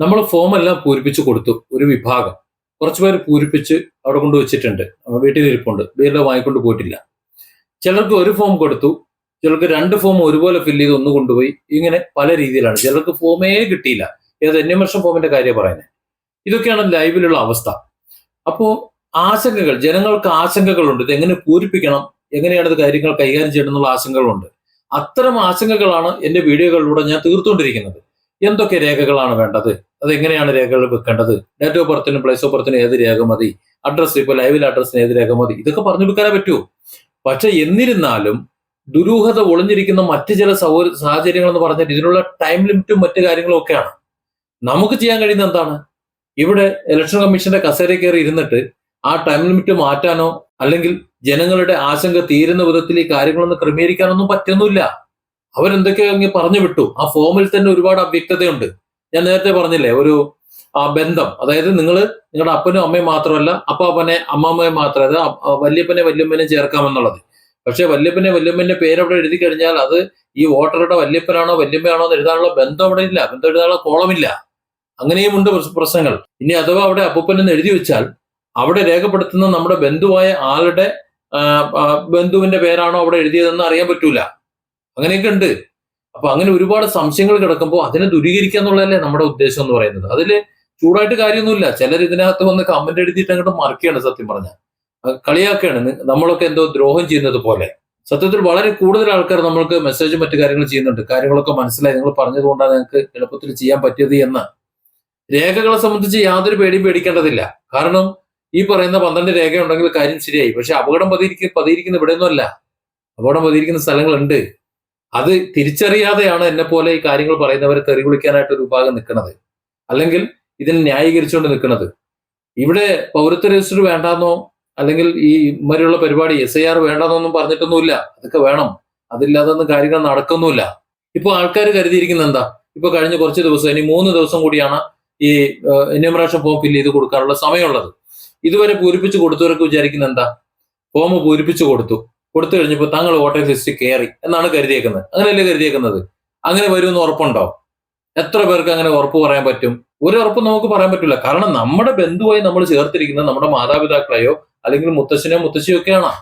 നമ്മൾ ഫോം എല്ലാം പൂരിപ്പിച്ച് കൊടുത്തു ഒരു വിഭാഗം. കുറച്ചുപേർ പേര് പൂരിപ്പിച്ച് അവിടെ കൊണ്ട് വെച്ചിട്ടുണ്ട്. വീട്ടിൽ വീട്ടിൽ വാങ്ങിക്കൊണ്ട് പോയിട്ടില്ല. ചിലർക്ക് ഒരു ഫോം കൊടുത്തു ചിലർക്ക് രണ്ട് ഫോം ഒരുപോലെ ഫില്ല് ചെയ്ത് ഒന്ന് കൊണ്ടുപോയി. ഇങ്ങനെ പല രീതിയിലാണ്. ചിലർക്ക് ഫോമേ കിട്ടിയില്ല. ഏത് അന്യമർഷം ഫോമിന്റെ കാര്യം പറയുന്നത്. ഇതൊക്കെയാണ് ലൈവിലുള്ള അവസ്ഥ. അപ്പോ ആശങ്കകൾ ജനങ്ങൾക്ക് ആശങ്കകളുണ്ട്. ഇത് എങ്ങനെ പൂരിപ്പിക്കണം? എങ്ങനെയാണ് ഇത് കാര്യങ്ങൾ കൈകാര്യം ചെയ്യണം എന്നുള്ള ആശങ്കകളുണ്ട്. അത്തരം ആശങ്കകളാണ് എന്റെ വീഡിയോകളിലൂടെ ഞാൻ തീർത്തുകൊണ്ടിരിക്കുന്നത്. എന്തൊക്കെ രേഖകളാണ് വേണ്ടത്? അത് എങ്ങനെയാണ് രേഖകൾ വെക്കേണ്ടത്? ഡേറ്റ് ഓഫ് ബർത്തിനും പ്ലേസ് ഓഫ് ബർത്തിനും ഏത് രേഖ മതി? അഡ്രസ് ഇപ്പോൾ ലൈവിൽ അഡ്രസ്സിന് ഏത് രേഖ മതി? ഇതൊക്കെ പറഞ്ഞു കൊടുക്കാനേ പറ്റൂ. പക്ഷെ എന്നിരുന്നാലും ദുരൂഹത ഒളിഞ്ഞിരിക്കുന്ന മറ്റു ചില സൗ സാഹചര്യങ്ങൾ എന്ന് പറഞ്ഞാൽ ഇതിനുള്ള ടൈം ലിമിറ്റും മറ്റു കാര്യങ്ങളും ഒക്കെയാണ്. നമുക്ക് ചെയ്യാൻ കഴിയുന്ന എന്താണ്? ഇവിടെ ഇലക്ഷൻ കമ്മീഷന്റെ കസേര കയറി ഇരുന്നിട്ട് ആ ടൈം ലിമിറ്റ് മാറ്റാനോ അല്ലെങ്കിൽ ജനങ്ങളുടെ ആശങ്ക തീരുന്ന വിധത്തിൽ ഈ കാര്യങ്ങളൊന്നും ക്രമീകരിക്കാനൊന്നും പറ്റുന്നില്ല അവരെന്തൊക്കെയോ അങ്ങ് പറഞ്ഞു വിട്ടു? ആ ഫോമിൽ തന്നെ ഒരുപാട് അവ്യക്തതയുണ്ട്. ഞാൻ നേരത്തെ പറഞ്ഞില്ലേ ഒരു ബന്ധം. അതായത് നിങ്ങൾ നിങ്ങളുടെ അപ്പനും അമ്മയും മാത്രമല്ല അപ്പ അപ്പാപ്പനെ അമ്മാമ്മയെ മാത്രമല്ല അ- വല്യപ്പനെ വല്യമ്മനെ ചേർക്കാമെന്നുള്ളത്. പക്ഷെ വല്യപ്പനെ വല്യമ്മന്റെ പേര് അവിടെ എഴുതി കഴിഞ്ഞാൽ അത് ഈ വോട്ടറുടെ വല്യപ്പനാണോ വല്യമ്മയാണോ എന്ന് എഴുതാനുള്ള ബന്ധം അവിടെ ഇല്ല. ബന്ധം എഴുതാനുള്ള കോളമില്ല. അങ്ങനെയും ഉണ്ട് പ്രശ്- പ്രശ്നങ്ങൾ. ഇനി അഥവാ അവിടെ അപ്പൂപ്പൻ എന്ന് എഴുതി വെച്ചാൽ അവിടെ രേഖപ്പെടുത്തുന്ന നമ്മുടെ ബന്ധുവായ ആളുടെ ബന്ധുവിന്റെ പേരാണോ അവിടെ എഴുതിയതെന്ന് അറിയാൻ പറ്റൂല. അങ്ങനെയൊക്കെ ഉണ്ട് അപ്പൊ അങ്ങനെ ഒരുപാട് സംശയങ്ങൾ കിടക്കുമ്പോൾ അതിനെ ദൂരീകരിക്കുക എന്നുള്ളതല്ലേ നമ്മുടെ ഉദ്ദേശം എന്ന് പറയുന്നത്. അതിൽ ചൂടായിട്ട് കാര്യമൊന്നുമില്ല. ചിലർ ഇതിനകത്ത് വന്ന് കമന്റ് എഴുതിയിട്ട് അങ്ങോട്ട് മറിക്കുകയാണ് സത്യം പറഞ്ഞാൽ. കളിയാക്കുകയാണ്. നമ്മളൊക്കെ എന്തോ ദ്രോഹം ചെയ്യുന്നത് പോലെ. സത്യത്തിൽ വളരെ കൂടുതൽ ആൾക്കാർ നമ്മൾക്ക് മെസ്സേജും മറ്റു കാര്യങ്ങൾ ചെയ്യുന്നുണ്ട്. കാര്യങ്ങളൊക്കെ മനസ്സിലായി. നിങ്ങൾ പറഞ്ഞതുകൊണ്ടാണ് ഞങ്ങൾക്ക് എളുപ്പത്തിൽ ചെയ്യാൻ പറ്റിയത് എന്ന്. രേഖകളെ സംബന്ധിച്ച് യാതൊരു പേടിയും പേടിക്കേണ്ടതില്ല. കാരണം ഈ പറയുന്ന പന്ത്രണ്ട് രേഖ ഉണ്ടെങ്കിൽ കാര്യം ശരിയായി. പക്ഷെ അപകടം പതിയിരിക്കുന്ന പതിയിരിക്കുന്ന ഇവിടെയൊന്നും അല്ല അപകടം പതിയിരിക്കുന്ന സ്ഥലങ്ങളുണ്ട്. അത് തിരിച്ചറിയാതെയാണ് എന്നെ പോലെ ഈ കാര്യങ്ങൾ പറയുന്നവരെ തെറി വിളിക്കാനായിട്ട് ഒരു വിഭാഗം നിൽക്കുന്നത്. അല്ലെങ്കിൽ ഇതിനെ ന്യായീകരിച്ചുകൊണ്ട് നിൽക്കുന്നത്. ഇവിടെ പൗരത്വ രജിസ്റ്റർ വേണ്ടാന്നോ അല്ലെങ്കിൽ ഈ ഇമ്മരെയുള്ള പരിപാടി എസ് ഐ ആർ വേണ്ടാന്നൊന്നും പറഞ്ഞിട്ടൊന്നുമില്ല. അതൊക്കെ വേണം. അതില്ലാതൊന്നും കാര്യങ്ങൾ നടക്കുന്നുമില്ല. ഇപ്പൊ ആൾക്കാർ കരുതിയിരിക്കുന്നത് എന്താ? ഇപ്പൊ കഴിഞ്ഞ കുറച്ച് ദിവസം ഇനി മൂന്ന് ദിവസം കൂടിയാണ് ഈ എന്യൂമറേഷൻ ഫോം ഫില്ല് ചെയ്ത് കൊടുക്കാനുള്ള സമയമുള്ളത്. ഇതുവരെ പൂരിപ്പിച്ച് കൊടുത്തവർക്ക് വിചാരിക്കുന്ന എന്താ? ഫോം പൂരിപ്പിച്ച് കൊടുത്തു. കൊടുത്തു കഴിഞ്ഞപ്പോൾ താങ്കൾ വോട്ടർ ലിസ്റ്റ് കയറി എന്നാണ് കരുതിയേക്കുന്നത്. അങ്ങനെയല്ലേ കരുതിയേക്കുന്നത്? അങ്ങനെ വരുമെന്ന് ഉറപ്പുണ്ടോ? എത്ര പേർക്ക് അങ്ങനെ ഉറപ്പ് പറയാൻ പറ്റും? ഒരു ഉറപ്പ് നമുക്ക് പറയാൻ പറ്റില്ല. കാരണം നമ്മുടെ ബന്ധുവായി നമ്മൾ ചേർത്തിരിക്കുന്നത് നമ്മുടെ മാതാപിതാക്കളെയോ അല്ലെങ്കിൽ മുത്തശ്ശനെയോ മുത്തശ്ശിയോ ഒക്കെയാണ്.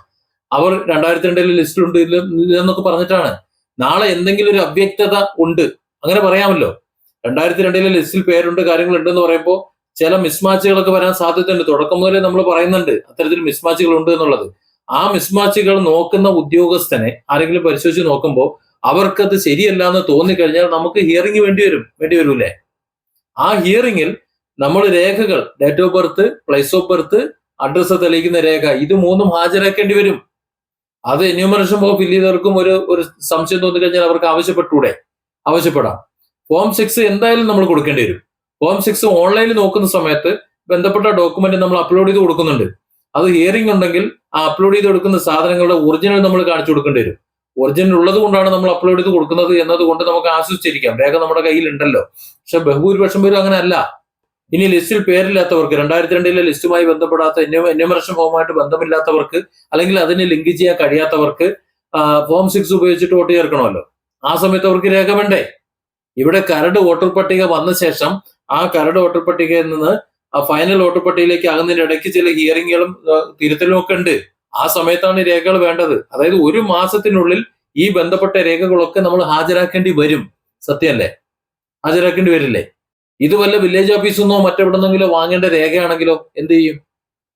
അവർ രണ്ടായിരത്തി രണ്ടിലെ ലിസ്റ്റിലുണ്ട് ഉണ്ട് എന്നൊക്കെ പറഞ്ഞിട്ടാണ്. നാളെ എന്തെങ്കിലും ഒരു അവ്യക്തത ഉണ്ട്. അങ്ങനെ പറയാമല്ലോ. രണ്ടായിരത്തി രണ്ടിലെ ലിസ്റ്റിൽ പേരുണ്ട് കാര്യങ്ങളുണ്ട് എന്ന് പറയുമ്പോൾ ചില മിസ്മാച്ചുകളൊക്കെ വരാൻ സാധ്യതയുണ്ട്. തുടക്കം മുതലേ നമ്മൾ പറയുന്നുണ്ട്. അത്തരത്തിൽ മിസ്മാച്ചുകൾ ഉണ്ട് എന്നുള്ളത്. ആ മിസ്മാച്ചുകൾ നോക്കുന്ന ഉദ്യോഗസ്ഥനെ ആരെങ്കിലും പരിശോധിച്ച് നോക്കുമ്പോൾ അവർക്കത് ശരിയല്ല എന്ന് തോന്നിക്കഴിഞ്ഞാൽ നമുക്ക് ഹിയറിംഗ് വേണ്ടി വരും വേണ്ടി വരൂലേ ആ ഹിയറിംഗിൽ നമ്മൾ രേഖകൾ date of birth place of birth address തെളിയിക്കുന്ന രേഖ ഇത് മൂന്നും ഹാജരാക്കേണ്ടി വരും. അത് എന്യൂമറേഷൻ ഫോം ഫില്ല് ചെയ്തവർക്കും ഒരു ഒരു സംശയം തോന്നിക്കഴിഞ്ഞാൽ അവർക്ക് ആവശ്യപ്പെട്ടൂടെ ആവശ്യപ്പെടാം. ഫോം സിക്സ് എന്തായാലും നമ്മൾ കൊടുക്കേണ്ടി വരും. ഫോം സിക്സ് ഓൺലൈനിൽ നോക്കുന്ന സമയത്ത് ബന്ധപ്പെട്ട ഡോക്യുമെന്റ് നമ്മൾ അപ്ലോഡ് ചെയ്ത് കൊടുക്കുന്നുണ്ട്. അത് ഹിയറിംഗ് ഉണ്ടെങ്കിൽ ആ അപ്ലോഡ് ചെയ്ത് കൊടുക്കുന്ന സാധനങ്ങളുടെ ഒറിജിനൽ നമ്മൾ കാണിച്ചു കൊടുക്കേണ്ടി വരും. ഒറിജിനൽ ഉള്ളത് കൊണ്ടാണ് നമ്മൾ അപ്ലോഡ് ചെയ്ത് കൊടുക്കുന്നത് എന്നതുകൊണ്ട് നമുക്ക് ആശ്വസിച്ചിരിക്കാം രേഖ നമ്മുടെ കയ്യിൽ ഉണ്ടല്ലോ പക്ഷെ ബഹുഭൂരിപക്ഷം പേരും അങ്ങനെ അല്ല ഇനി ലിസ്റ്റിൽ പേരില്ലാത്തവർക്ക് രണ്ടായിരത്തി രണ്ടിലെ ലിസ്റ്റുമായി ബന്ധപ്പെടാത്ത എന്യൂമറേഷൻ ഫോമുമായിട്ട് ബന്ധമില്ലാത്തവർക്ക് അല്ലെങ്കിൽ അതിനെ ലിങ്ക് ചെയ്യാൻ കഴിയാത്തവർക്ക് ഫോം സിക്സ് ഉപയോഗിച്ചിട്ട് വോട്ട് ചേർക്കണമല്ലോ. ആ സമയത്ത് അവർക്ക് രേഖ വേണ്ടേ? ഇവിടെ കരട് വോട്ടർ പട്ടിക വന്ന ശേഷം ആ കരട് വോട്ടർ പട്ടികയിൽ നിന്ന് ആ ഫൈനൽ വോട്ടർ പട്ടികയിലേക്ക് ആകുന്നതിന്റെ ഇടയ്ക്ക് ചില ഹിയറിങ്ങുകളും തിരുത്തലും ഒക്കെ ഉണ്ട്. ആ സമയത്താണ് രേഖകൾ വേണ്ടത്. അതായത് ഒരു മാസത്തിനുള്ളിൽ ഈ ബന്ധപ്പെട്ട രേഖകളൊക്കെ നമ്മൾ ഹാജരാക്കേണ്ടി വരും. സത്യമല്ലേ? ഹാജരാക്കേണ്ടി വരില്ലേ? ഇത് വല്ല വില്ലേജ് ഓഫീസിൽ നിന്നോ മറ്റെവിടെന്നെങ്കിലോ വാങ്ങേണ്ട രേഖയാണെങ്കിലോ എന്ത് ചെയ്യും?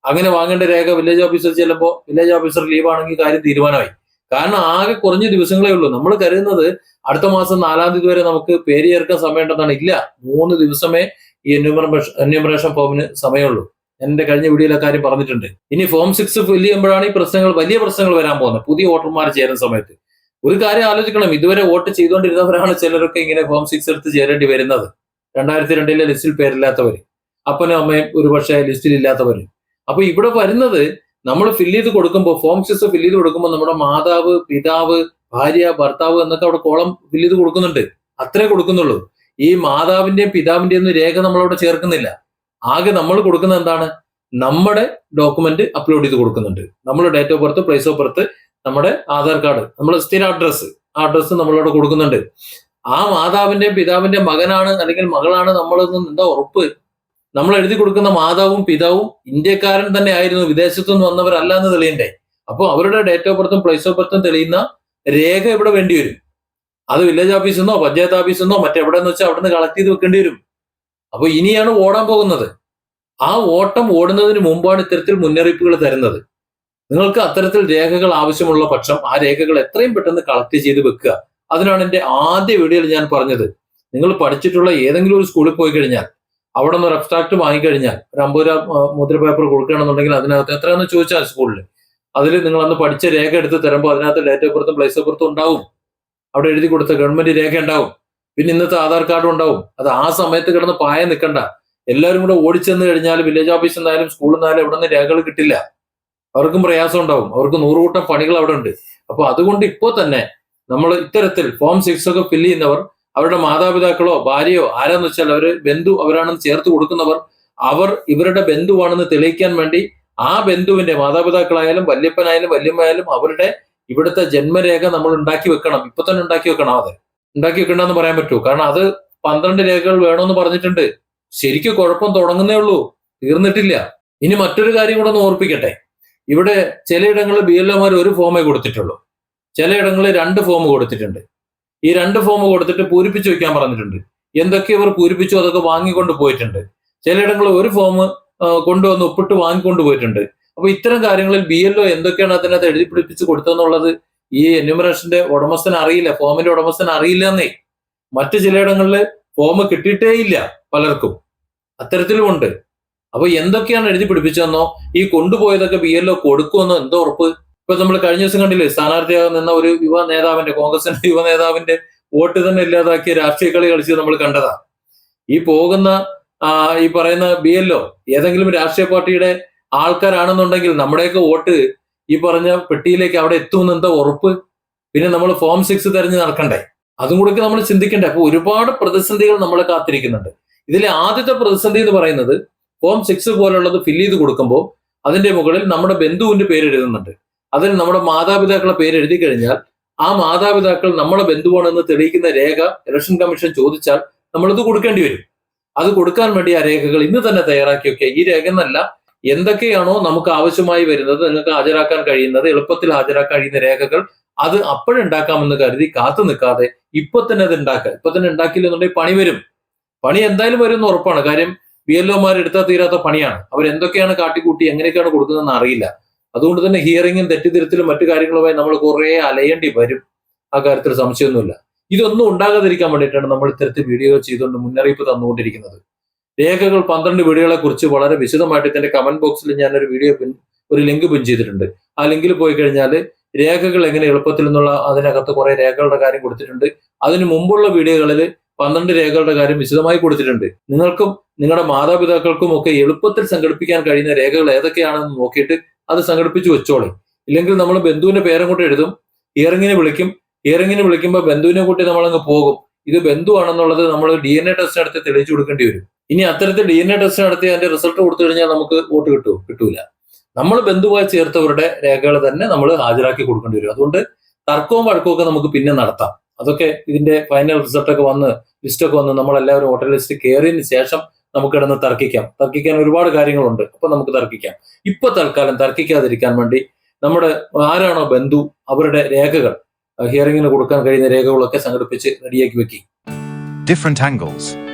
അങ്ങനെ വാങ്ങേണ്ട രേഖ വില്ലേജ് ഓഫീസർ ചെല്ലുമ്പോൾ വില്ലേജ് ഓഫീസർ ലീവ് ആണെങ്കിൽ കാര്യം തീരുമാനമായി. കാരണം ആകെ കുറഞ്ഞ ദിവസങ്ങളേ ഉള്ളൂ. നമ്മൾ കരുതുന്നത് അടുത്ത മാസം നാലാം തീയതി വരെ നമുക്ക് പേര് ചേർക്കാൻ സമയമുണ്ടെന്നാണ്. ഇല്ല മൂന്ന് ദിവസമേ ഈ എന്യൂമറേഷൻ എന്യൂമറേഷൻ ഫോമിന് സമയമുള്ളൂ. എന്റെ കഴിഞ്ഞ വീഡിയോയിലെ കാര്യം പറഞ്ഞിട്ടുണ്ട്. ഇനി ഫോം സിക്സ് ഫില്ല് ചെയ്യുമ്പോഴാണ് ഈ പ്രശ്നങ്ങൾ വലിയ പ്രശ്നങ്ങൾ വരാൻ പോകുന്നത്. പുതിയ വോട്ടർമാർ ചേരുന്ന സമയത്ത്. ഒരു കാര്യം ആലോചിക്കണം. ഇതുവരെ വോട്ട് ചെയ്തുകൊണ്ടിരുന്നവരാണ് ചിലരൊക്കെ ഇങ്ങനെ ഫോം സിക്സ് എടുത്ത് ചേരേണ്ടി വരുന്നത്. രണ്ടായിരത്തി രണ്ടിലെ ലിസ്റ്റിൽ പേരില്ലാത്തവർ അപ്പനും അമ്മയും ഒരുപക്ഷെ ലിസ്റ്റിൽ ഇല്ലാത്തവർ അപ്പൊ ഇവിടെ വരുന്നത് നമ്മൾ ഫില്ല് ചെയ്ത് കൊടുക്കുമ്പോൾ ഫോം സിക്സ് ഫില്ല് ചെയ്ത് കൊടുക്കുമ്പോൾ നമ്മുടെ മാതാവ് പിതാവ് ഭാര്യ ഭർത്താവ് എന്നൊക്കെ അവിടെ കോളം ഫില്ല് ചെയ്ത് കൊടുക്കുന്നുണ്ട്. അത്രേ കൊടുക്കുന്നുള്ളൂ. ഈ മാതാവിന്റെയും പിതാവിന്റെയും ഒന്നും രേഖ നമ്മളവിടെ ചേർക്കുന്നില്ല. ആകെ നമ്മൾ കൊടുക്കുന്നത് എന്താണ്? നമ്മുടെ ഡോക്യുമെന്റ് അപ്ലോഡ് ചെയ്ത് കൊടുക്കുന്നുണ്ട്. നമ്മുടെ date of birth place of birth നമ്മുടെ ആധാർ കാർഡ് നമ്മുടെ സ്ഥിര അഡ്രസ്സ് ആ അഡ്രസ്സ് നമ്മളവിടെ കൊടുക്കുന്നുണ്ട്. ആ മാതാവിന്റെയും പിതാവിന്റെ മകനാണ് അല്ലെങ്കിൽ മകളാണ് നമ്മളെന്ന് എന്താ ഉറപ്പ്? നമ്മൾ എഴുതി കൊടുക്കുന്ന മാതാവും പിതാവും ഇന്ത്യക്കാരൻ തന്നെ ആയിരുന്നു. വിദേശത്തു നിന്ന് വന്നവരല്ല എന്ന് തെളിയണ്ടേ. അപ്പോൾ അവരുടെ ഡേറ്റ് ഓഫ് ബർത്തും പ്ലേസ് ഓഫ് ബർത്തും തെളിയുന്ന രേഖ ഇവിടെ വേണ്ടി വരും. അത് വില്ലേജ് ഓഫീസിൽ നിന്നോ പഞ്ചായത്ത് ഓഫീസിൽ നിന്നോ മറ്റെവിടെന്ന് വെച്ചാൽ അവിടെ നിന്ന് കളക്ട് ചെയ്ത് വെക്കേണ്ടി വരും. അപ്പൊ ഇനിയാണ് ഓടാൻ പോകുന്നത്. ആ ഓട്ടം ഓടുന്നതിന് മുമ്പാണ് ഇത്തരത്തിൽ മുന്നറിയിപ്പുകൾ തരുന്നത്. നിങ്ങൾക്ക് അത്തരത്തിൽ രേഖകൾ ആവശ്യമുള്ള പക്ഷം ആ രേഖകൾ എത്രയും പെട്ടെന്ന് കളക്ട് ചെയ്ത് വെക്കുക. അതിനാണ് എന്റെ ആദ്യ വീഡിയോയിൽ ഞാൻ പറഞ്ഞത്. നിങ്ങൾ പഠിച്ചിട്ടുള്ള ഏതെങ്കിലും ഒരു സ്കൂളിൽ പോയി കഴിഞ്ഞാൽ അവിടെ നിന്ന് ഒരു അബ്സ്ട്രാക്ട് വാങ്ങിക്കഴിഞ്ഞാൽ ഒരു അമ്പത് രൂപ മുദ്ര പേപ്പർ കൊടുക്കുകയാണെന്നുണ്ടെങ്കിൽ അതിനകത്ത് എത്രയാണെന്ന് ചോദിച്ചാൽ സ്കൂളിൽ അതിൽ നിങ്ങൾ അന്ന് പഠിച്ച രേഖ എടുത്ത് തരുമ്പോൾ അതിനകത്ത് ഡേറ്റ് ഓഫ് ബർത്തും പ്ലേസ് ഓഫ് ബർത്തും ഉണ്ടാവും. അവിടെ എഴുതി കൊടുത്ത ഗവൺമെന്റ് രേഖ ഉണ്ടാവും. പിന്നെ ഇന്നത്തെ ആധാർ കാർഡും ഉണ്ടാവും. അത് ആ സമയത്ത് കിടന്ന് പായ നിൽക്കണ്ട എല്ലാവരും കൂടെ ഓടിച്ചെന്ന് കഴിഞ്ഞാൽ വില്ലേജ് ഓഫീസിൽ നിന്നായാലും സ്കൂളിൽ നിന്നായാലും ഇവിടെ നിന്ന് രേഖകൾ കിട്ടില്ല. അവർക്കും പ്രയാസം ഉണ്ടാവും. അവർക്ക് നൂറുകൂട്ടം പണികൾ അവിടെ ഉണ്ട്. അപ്പൊ അതുകൊണ്ട് ഇപ്പോൾ തന്നെ നമ്മൾ ഇത്തരത്തിൽ ഫോം സിക്സ് ഒക്കെ ഫില്ല് ചെയ്യുന്നവർ അവരുടെ മാതാപിതാക്കളോ ഭാര്യയോ ആരാന്ന് വെച്ചാൽ അവർ ബന്ധു അവരാണെന്ന് ചേർത്ത് കൊടുക്കുന്നവർ അവർ ഇവരുടെ ബന്ധുവാണെന്ന് തെളിയിക്കാൻ വേണ്ടി ആ ബന്ധുവിന്റെ മാതാപിതാക്കളായാലും വല്യപ്പനായാലും വല്യമ്മയായാലും അവരുടെ ഇവിടുത്തെ ജന്മരേഖ നമ്മൾ ഉണ്ടാക്കി വെക്കണം. ഇപ്പൊ തന്നെ ഉണ്ടാക്കി വെക്കണം അത്. ഉണ്ടാക്കി വെക്കണ്ടെന്ന് പറയാൻ പറ്റുമോ? കാരണം അത് പന്ത്രണ്ട് രേഖകൾ വേണമെന്ന് പറഞ്ഞിട്ടുണ്ട്. ശരിക്കും കുഴപ്പം തുടങ്ങുന്നേ ഉള്ളൂ. തീർന്നിട്ടില്ല. ഇനി മറ്റൊരു കാര്യം കൂടെ ഒന്ന് ഓർപ്പിക്കട്ടെ. ഇവിടെ ചിലയിടങ്ങളിൽ ബി എൽ ഒമാർ ഒരു ഫോമേ കൊടുത്തിട്ടുള്ളൂ. ചിലയിടങ്ങളിൽ രണ്ട് ഫോം കൊടുത്തിട്ടുണ്ട്. ഈ രണ്ട് ഫോം കൊടുത്തിട്ട് പൂരിപ്പിച്ചു വെക്കാൻ പറഞ്ഞിട്ടുണ്ട്. എന്തൊക്കെ ഇവർ പൂരിപ്പിച്ചു? അതൊക്കെ വാങ്ങിക്കൊണ്ട് പോയിട്ടുണ്ട്. ചിലയിടങ്ങളിൽ ഒരു ഫോം കൊണ്ടുവന്ന് ഒപ്പിട്ട് വാങ്ങിക്കൊണ്ട് പോയിട്ടുണ്ട്. അപ്പൊ ഇത്തരം കാര്യങ്ങളിൽ ബി എൽ ഒ എന്തൊക്കെയാണ് അതിനകത്ത് എഴുതി പിടിപ്പിച്ച് കൊടുത്തതെന്നുള്ളത് ഈ എന്യൂമറേഷന്റെ ഉടമസ്ഥൻ അറിയില്ല ഫോമിന്റെ ഉടമസ്ഥൻ അറിയില്ല എന്നേ മറ്റു ചിലയിടങ്ങളിൽ ഫോം കിട്ടിയിട്ടേ ഇല്ല പലർക്കും. അത്തരത്തിലുമുണ്ട്. അപ്പൊ എന്തൊക്കെയാണ് എഴുതി പിടിപ്പിച്ചതെന്നോ ഈ കൊണ്ടുപോയതൊക്കെ ബി എൽ ഒ കൊടുക്കുമെന്നോ എന്തോ ഉറപ്പ്? ഇപ്പൊ നമ്മൾ കഴിഞ്ഞ ദിവസം കണ്ടില്ലേ സ്ഥാനാർത്ഥിയാകാൻ നിന്ന ഒരു യുവ നേതാവിന്റെ കോൺഗ്രസിന്റെ യുവ നേതാവിന്റെ വോട്ട് തന്നെ ഇല്ലാതാക്കിയ രാഷ്ട്രീയ കളി കളിച്ച് നമ്മൾ കണ്ടതാ. ഈ പോകുന്ന ഈ പറയുന്ന ബി എൽ ഒ ഏതെങ്കിലും രാഷ്ട്രീയ പാർട്ടിയുടെ ആൾക്കാരാണെന്നുണ്ടെങ്കിൽ നമ്മുടെയൊക്കെ വോട്ട് ഈ പറഞ്ഞ പെട്ടിയിലേക്ക് അവിടെ എത്തുമെന്ന് എന്താ ഉറപ്പ്? പിന്നെ നമ്മൾ ഫോം സിക്സ് തെരഞ്ഞു നടക്കണ്ടേ? അതും കൂടെ നമ്മൾ ചിന്തിക്കണ്ടേ? അപ്പൊ ഒരുപാട് പ്രതിസന്ധികൾ നമ്മളെ കാത്തിരിക്കുന്നുണ്ട്. ഇതിലെ ആദ്യത്തെ പ്രതിസന്ധി എന്ന് പറയുന്നത് ഫോം സിക്സ് പോലുള്ളത് ഫില്ല് ചെയ്ത് കൊടുക്കുമ്പോൾ അതിന്റെ മുകളിൽ നമ്മുടെ ബന്ധുവിന്റെ പേര് എഴുതുന്നുണ്ട്. അതിൽ നമ്മുടെ മാതാപിതാക്കളെ പേര് എഴുതി കഴിഞ്ഞാൽ ആ മാതാപിതാക്കൾ നമ്മളെ ബന്ധുവാണെന്ന് തെളിയിക്കുന്ന രേഖ ഇലക്ഷൻ കമ്മീഷൻ ചോദിച്ചാൽ നമ്മളിത് കൊടുക്കേണ്ടി വരും. അത് കൊടുക്കാൻ വേണ്ടി ആ രേഖകൾ ഇന്ന് തന്നെ തയ്യാറാക്കി വെക്കുക ഈ രേഖ എന്നല്ല എന്തൊക്കെയാണോ നമുക്ക് ആവശ്യമായി വരുന്നത് നിങ്ങൾക്ക് ഹാജരാക്കാൻ കഴിയുന്നത് എളുപ്പത്തിൽ ഹാജരാക്കാൻ കഴിയുന്ന രേഖകൾ അത് അപ്പോഴുണ്ടാക്കാമെന്ന് കരുതി കാത്തു നിൽക്കാതെ ഇപ്പൊ തന്നെ അത് ഉണ്ടാക്കുക. ഇപ്പൊ തന്നെ ഉണ്ടാക്കിയില്ലെന്നുണ്ടെങ്കിൽ പണി വരും. പണി എന്തായാലും വരും എന്ന് ഉറപ്പാണ്. കാര്യം ബി എൽ ഒമാർ എടുത്താൽ തീരാത്ത പണിയാണ്. അവർ എന്തൊക്കെയാണ് കാട്ടിക്കൂട്ടി എങ്ങനെയൊക്കെയാണ് കൊടുക്കുന്നതെന്ന് അറിയില്ല. അതുകൊണ്ട് തന്നെ ഹിയറിങ്ങും തെറ്റിദ്ധരുത്തലും മറ്റു കാര്യങ്ങളുമായി നമ്മൾ കുറെ അലയേണ്ടി വരും. ആ കാര്യത്തിൽ സംശയമൊന്നുമില്ല. ഇതൊന്നും ഉണ്ടാകാതിരിക്കാൻ വേണ്ടിയിട്ടാണ് നമ്മൾ ഇത്തരത്തിൽ വീഡിയോ ചെയ്തുകൊണ്ട് മുന്നറിയിപ്പ് തന്നുകൊണ്ടിരിക്കുന്നത്. രേഖകൾ പന്ത്രണ്ട് വീടുകളെ കുറിച്ച് വളരെ വിശദമായിട്ട് ഇതിന്റെ കമന്റ് ബോക്സിൽ ഞാൻ ഒരു വീഡിയോ ഒരു ലിങ്ക് പിൻ ചെയ്തിട്ടുണ്ട്. ആ ലിങ്കിൽ പോയി കഴിഞ്ഞാൽ രേഖകൾ എങ്ങനെ എളുപ്പത്തിൽ എന്നുള്ള അതിനകത്ത് കുറെ രേഖകളുടെ കാര്യം കൊടുത്തിട്ടുണ്ട്. അതിന് മുമ്പുള്ള വീഡിയോകളിൽ പന്ത്രണ്ട് രേഖകളുടെ കാര്യം വിശദമായി കൊടുത്തിട്ടുണ്ട്. നിങ്ങൾക്കും നിങ്ങളുടെ മാതാപിതാക്കൾക്കും ഒക്കെ എളുപ്പത്തിൽ സംഘടിപ്പിക്കാൻ കഴിയുന്ന രേഖകൾ ഏതൊക്കെയാണെന്ന് നോക്കിയിട്ട് അത് സംഘടിപ്പിച്ചു വെച്ചോളി. ഇല്ലെങ്കിൽ നമ്മൾ ബന്ധുവിന്റെ പേരും കൂട്ടി എഴുതും ഇയറിങ്ങിനെ വിളിക്കും ഇയറിങ്ങിനെ വിളിക്കുമ്പോൾ ബന്ധുവിനെ കൂട്ടി നമ്മളങ്ങ് പോകും. ഇത് ബന്ധുവാണെന്നുള്ളത് നമ്മൾ ഡി എൻ എ ടെസ്റ്റ് നടത്തി തെളിയിച്ചു കൊടുക്കേണ്ടി വരും. ഇനി അത്തരത്തിൽ ഡി എൻ എ ടെസ്റ്റ് നടത്തി അതിന്റെ റിസൾട്ട് കൊടുത്തു കഴിഞ്ഞാൽ നമുക്ക് വോട്ട് കിട്ടുമോ കിട്ടൂല. നമ്മൾ ബന്ധുവായി ചേർത്തവരുടെ രേഖകൾ തന്നെ നമ്മൾ ഹാജരാക്കി കൊടുക്കേണ്ടി വരും. അതുകൊണ്ട് തർക്കവും വഴക്കവും ഒക്കെ നമുക്ക് പിന്നെ നടത്താം. അതൊക്കെ ഇതിന്റെ ഫൈനൽ റിസൾട്ടൊക്കെ വന്ന് ലിസ്റ്റ് ഒക്കെ വന്ന് നമ്മളെല്ലാവരും വോട്ടർ ലിസ്റ്റ് കയറിയതിന് ശേഷം നമുക്ക് കിടന്ന് തർക്കിക്കാം. തർക്കിക്കാൻ ഒരുപാട് കാര്യങ്ങളുണ്ട്. അപ്പൊ നമുക്ക് തർക്കിക്കാം. ഇപ്പൊ തൽക്കാലം തർക്കിക്കാതിരിക്കാൻ വേണ്ടി നമ്മുടെ ആരാണോ ബന്ധു അവരുടെ രേഖകൾ ഹിയറിംഗിന് കൊടുക്കാൻ കഴിയുന്ന രേഖകളൊക്കെ സംഘടിപ്പിച്ച് റെഡിയാക്കി വെക്കി. Angles.